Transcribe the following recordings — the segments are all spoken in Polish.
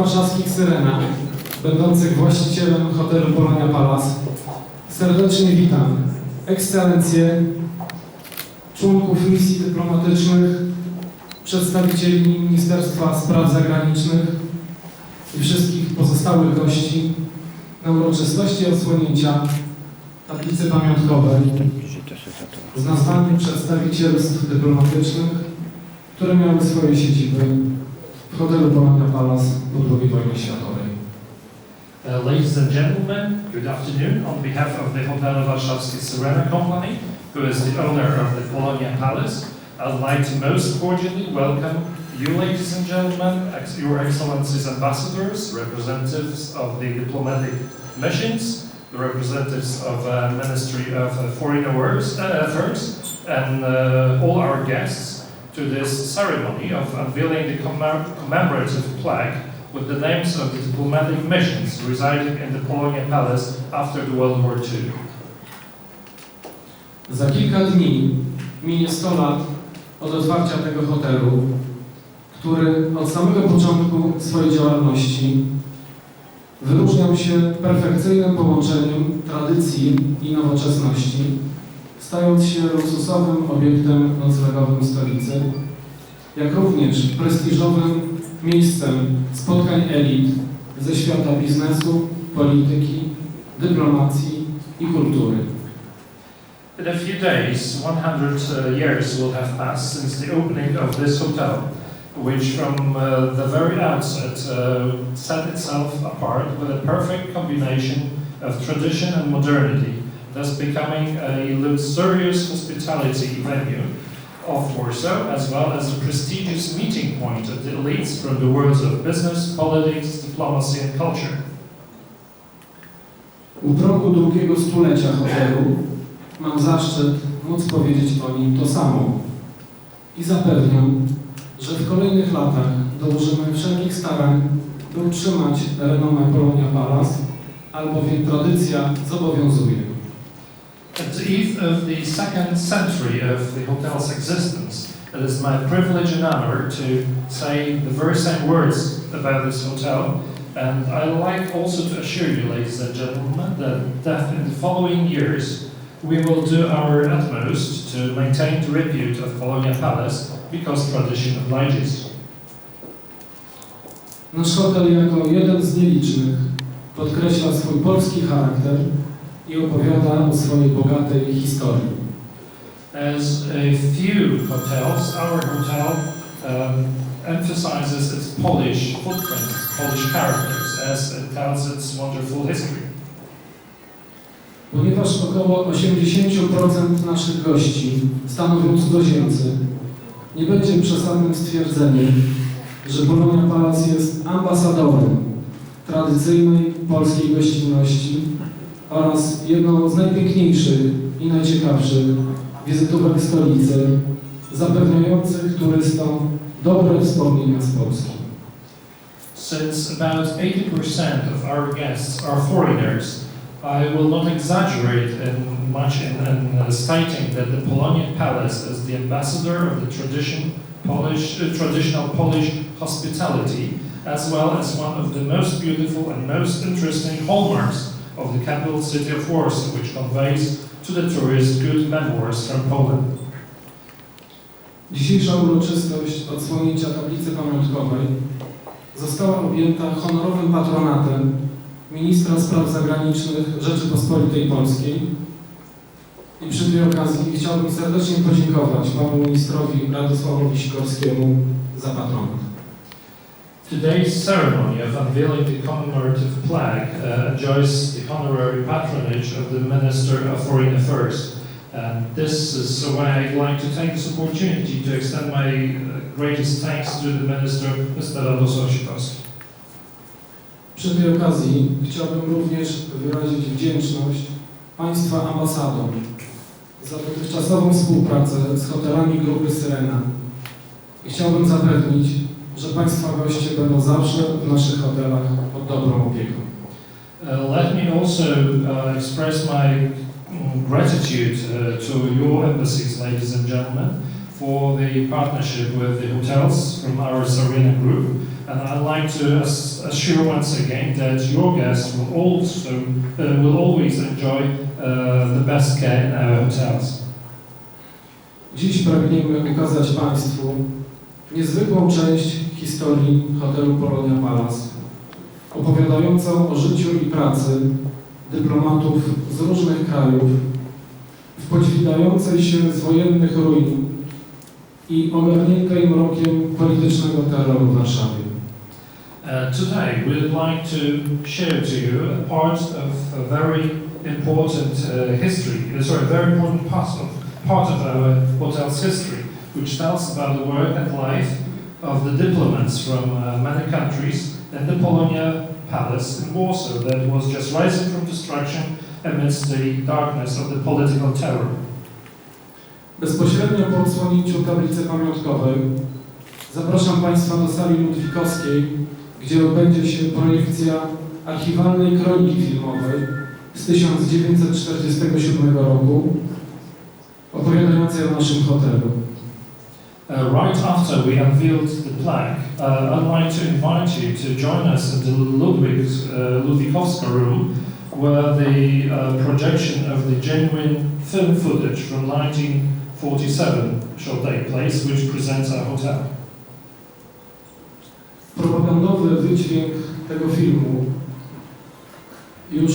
warszawskich Syrena, będących właścicielem hotelu Polonia Palace, serdecznie witam ekscelencje, członków misji dyplomatycznych, przedstawicieli Ministerstwa Spraw Zagranicznych i wszystkich pozostałych gości na uroczystości odsłonięcia tablicy pamiątkowej. Z nazwami przedstawicielstw dyplomatycznych, które miały swoje siedziby Palace po II wojnie światowej. Uh, ladies and gentlemen, good afternoon. On behalf of the Hotel Warszawskie Syrena Company, who is the owner of the Polonia Palace, I'd like to most cordially welcome you, ladies and gentlemen, ex- your excellencies ambassadors, representatives of the diplomatic missions, the representatives of uh, Ministry of uh, Foreign Affairs, uh, and uh, all our guests to this ceremony of unveiling the commem- commemorative plaque with the names of the diplomatic missions residing in the Polonia Palace after the World War II. Za kilka dni minie 100 lat od otwarcia tego hotelu, który od samego początku swojej działalności wyróżniał się perfekcyjnym połączeniem tradycji i nowoczesności, stając się luksusowym obiektem noclegowym stolicy, jak również prestiżowym miejscem spotkań elit ze świata biznesu, polityki, dyplomacji i kultury. In a few days, 100 uh, years will have passed since the opening of this hotel, which from uh, the very outset uh, set itself apart with a perfect combination of tradition and modernity, thus becoming a luxurious hospitality venue of Warsaw, as well as a prestigious meeting point of the elites from the worlds of business, politics, diplomacy and culture. U progu drugiego stulecia hotelu mam zaszczyt móc powiedzieć o nim to samo. I zapewniam, że w kolejnych latach dołożymy wszelkich starań, by utrzymać renomę Polonia Palace, albowiem tradycja zobowiązuje. At the eve of the second century of the hotel's existence, it is my privilege and honor to say the very same words about this hotel. And I'd like also to assure you, ladies and gentlemen, that, that in the following years, we will do our utmost to maintain the repute of Bologna Palace because tradition obliges. Nasz hotel jako jeden z nielicznych podkreśla swój polski charakter i opowiada o swojej bogatej historii. As a few hotels, our hotel um, emphasizes its Polish footprint, its Polish characters, as it tells its wonderful history. Ponieważ około 80% naszych gości stanowią cudzoziemcy, nie będzie przesadnym stwierdzeniem, że Bologna Palace jest ambasadorem tradycyjnej polskiej gościnności oraz jedną z najpiękniejszych i najciekawszych wizytówek stolicy, zapewniających turystom dobre wspomnienia z Polski. Since about 80% of our guests are foreigners, I will not exaggerate in much in, in uh, stating that the Polonian Palace is the ambassador of the tradition Polish, uh, traditional Polish hospitality, as well as one of the most beautiful and most interesting hallmarks of the capital city of Warsaw, which conveys to the tourist good memoirs from Poland. Dzisiejsza uroczystość odsłonięcia tablicy pamiątkowej została objęta honorowym patronatem ministra spraw zagranicznych Rzeczypospolitej Polskiej i przy tej okazji chciałbym serdecznie podziękować panu ministrowi Radosławowi Sikorskiemu za patronat. Today's ceremony of unveiling the commemorative plaque uh, enjoys the honorary patronage of the Minister of Foreign Affairs. And this is why I'd like to take this opportunity to extend my uh, greatest thanks to the Minister, Mr. Radosław. Przy tej okazji chciałbym również wyrazić wdzięczność Państwa ambasadom za dotychczasową współpracę z hotelami grupy Syrena. Chciałbym zapewnić, że Państwa goście będą zawsze w naszych hotelach pod dobrą opieką. Uh, let me also uh, express my mm, gratitude uh, to your embassies, ladies and gentlemen, for the partnership with the hotels from our Serena group, And I'd like to ass- assure once again that your guests will also uh, will always enjoy uh, the best care in our hotels. Dziś pragniemy ukazać Państwu niezwykłą część historii hotelu Polonia Palace, opowiadającą o życiu i pracy dyplomatów z różnych krajów w podźwigającej się z wojennych ruin i ogarniętej mrokiem politycznego terroru w Warszawie. Uh, today, we'd like to share to you a part of a very important uh, history, uh, sorry, a very important part of, part of our hotel's history, which tells about the work and life of the diplomats from uh, many countries and the Polonia Palace in Warsaw that was just rising from destruction amidst the darkness of the political terror. Bezpośrednio po odsłonięciu tablicy pamiątkowej zapraszam Państwa do sali Ludwikowskiej, gdzie odbędzie się projekcja archiwalnej kroniki filmowej z 1947 roku opowiadającej o naszym hotelu. Uh, right after we unveiled the plaque, uh, I'd like to invite you to join us in the Ludwig, uh, Ludwikowska room, where the uh, projection of the genuine film footage from 1947 shall take place, which presents our hotel. Propagandowy wydźwięk tego filmu już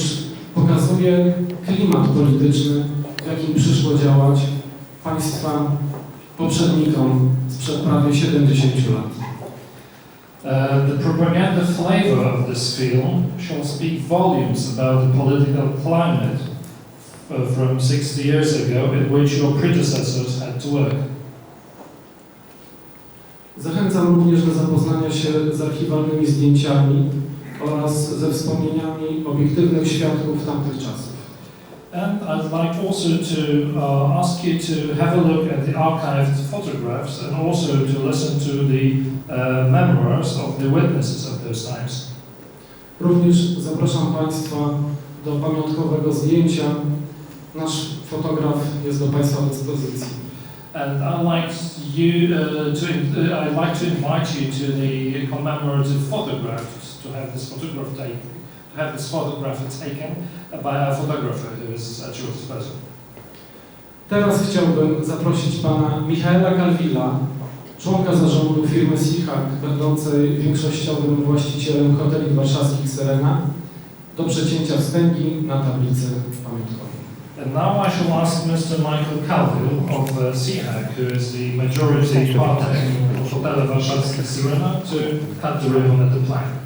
pokazuje klimat polityczny, w jakim przyszło działać państwa poprzednikom sprzed prawie 70 lat. Uh, the propaganda flavor of this film shall speak volumes about the political climate uh, from 60 years ago in which your predecessors had to work. Zachęcam również do zapoznania się z archiwalnymi zdjęciami oraz ze wspomnieniami obiektywnych świadków tamtych czasów. And I'd like also to uh, ask you to have a look at the archived photographs and also to listen to the uh, memoirs of the witnesses of those times. Również zapraszam Państwa do pamiątkowego zdjęcia. Nasz fotograf jest do Państwa dyspozycji. And I'd like you uh, to uh, I'd like to invite you to the commemorative photographs to have this photograph taken have this photograph taken by a photographer who is at your disposal. Teraz chciałbym zaprosić Pana Michaela Kalwila, członka zarządu firmy Seahawk, będącej większościowym właścicielem hoteli warszawskich Serena, do przecięcia wstęgi na tablicy pamiątkowej. And now I shall ask Mr. Michael Calville of uh, CHAC, who is the majority partner of Hotel Warszawski Syrena, to cut the ribbon at the plaque.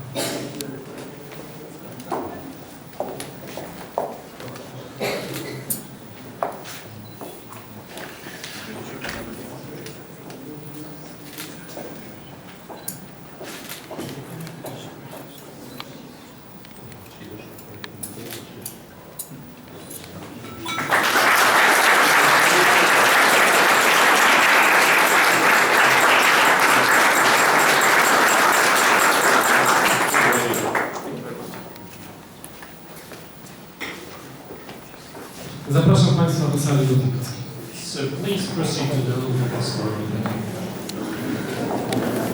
So please proceed to the Ludwig Room.